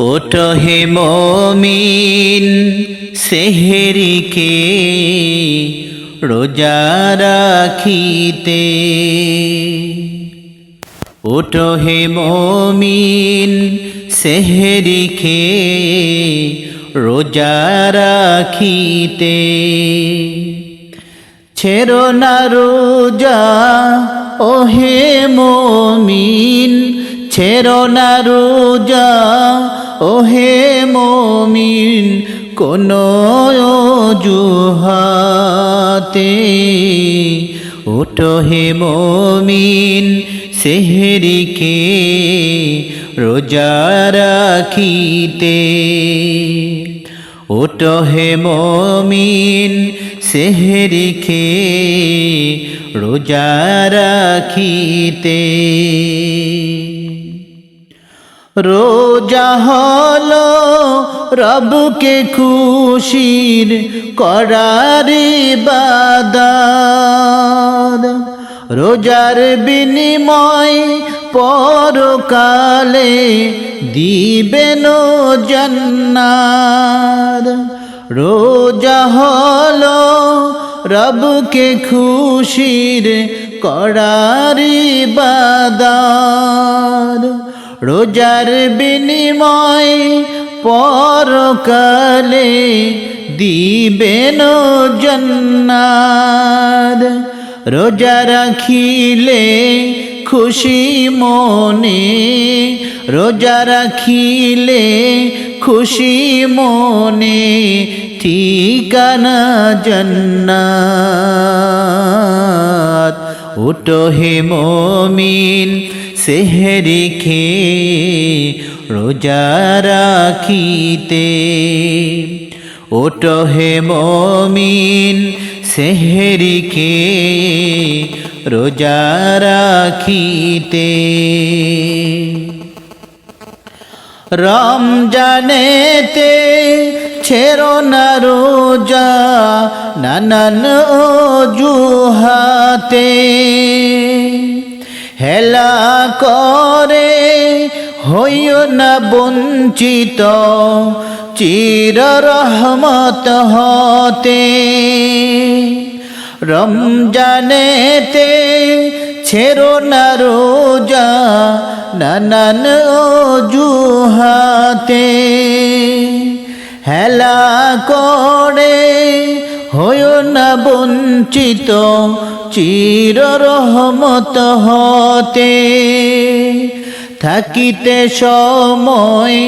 ওটো হে মমিন, সেহেরিকে রোজা রাখিতে। ওটো হে মমিন, সেহেরিকে রোজা রাখিতে। ছেড়ো না রোজা ও হে মমিন, ছেড়ো না রোজা ও হে মমিন, কোন জুহাতে ওটো হে মমিন, সেহরিকে রোজা রাখিতে। ওটো হে মমিন, সেহরিকে রোজা রাখিতে। রোজা হলো রবকে খুশির করারি বাদার রোজার বিনিময় পরকালে দিবেন জন্নার রোজা হলো রবকে খুশির করারি বাদার রোজার বিনিময় পরকালে দিবেন জন্নার রোজা রাখিলে খুশি মনে, রোজা রাখিলে খুশি মনে ঠিকানা জন্নাত। উটো হে মমিন সেহরিখে রোজা রাখিতে। ওটো হে মমিন সেহরিখে রোজা রাখিতে। রমজানেতে ছেড়ো না রোজা, নানান জুহাতে হেলা করে, হইও না বঞ্চিত চির রহমত হতে। রমজানেতে ছেড়ো না রোজা, নানান জুহাতে হেলা করে হইও না বঞ্চিত চির রহমত হতে। থাকিতে সময়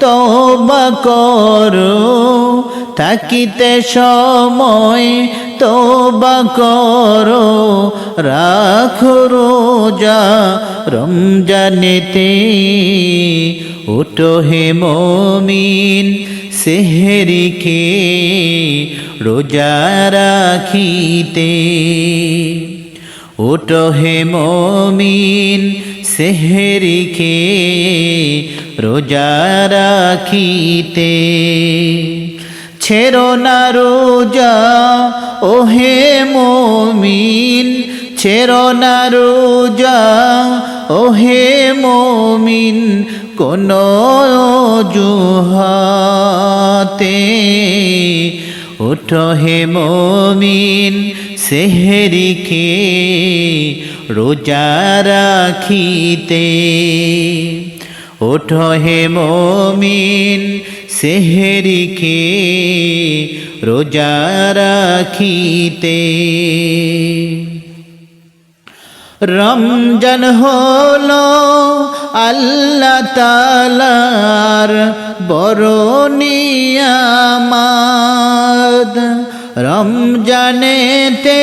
তবা করো, থাকিতে সময় তবা করো, রাখো রোজা রমজানেতে। উটো হে মমিন, সেহরিকে রোজা রাখিতে। ওটো হে মমিন সেহরিকে রোজা রাখিতে। ছেড়ো না রোজা ও হে মমিন, ছেড়ো না রোজা ও হে মমিন, কোন জুহাতে ওঠো হে মমিন সেহেরিকে রোজা রাখিতে। ওঠো হে মমিন সেহেরিকে রোজা রাখিতে। রমজান হলো আল্লাহ তালার বড় নিয়ামাদ রমজানেতে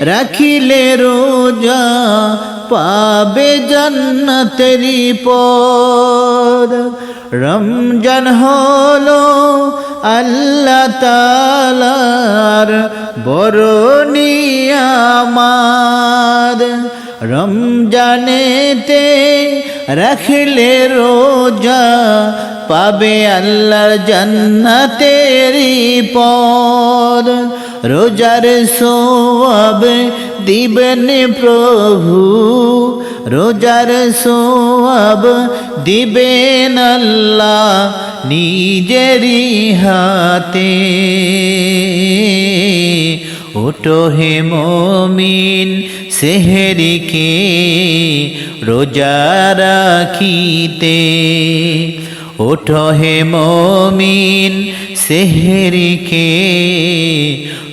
রাখিলে রোজা পাবে জন্নতেরি পর রমজান হলো আল্লাহ তালার বড় নিয়ামাদ রমজানেতে রাখলে রোজা পাবে আল্লাহর জান্নাতেরি পদ রোজার সোয়াব দিবেন প্রভু, রোজার সোয়াব দিবেন আল্লাহ নিজেরই হাতে। ওটো হে মমিন সেহেরিকে রোজা রাখিতে। ওঠো হে মমিন সেহেরিকে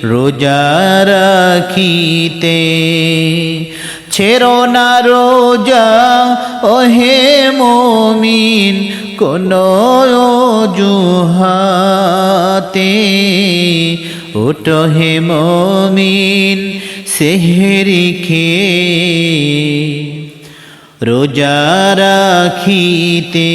রোজা রাখিতে। ছেড়ো না রোজা ও হে মমিন, কোন জুহাতে ওটো হে মমিন সেহেরিকে রোজা রাখিতে।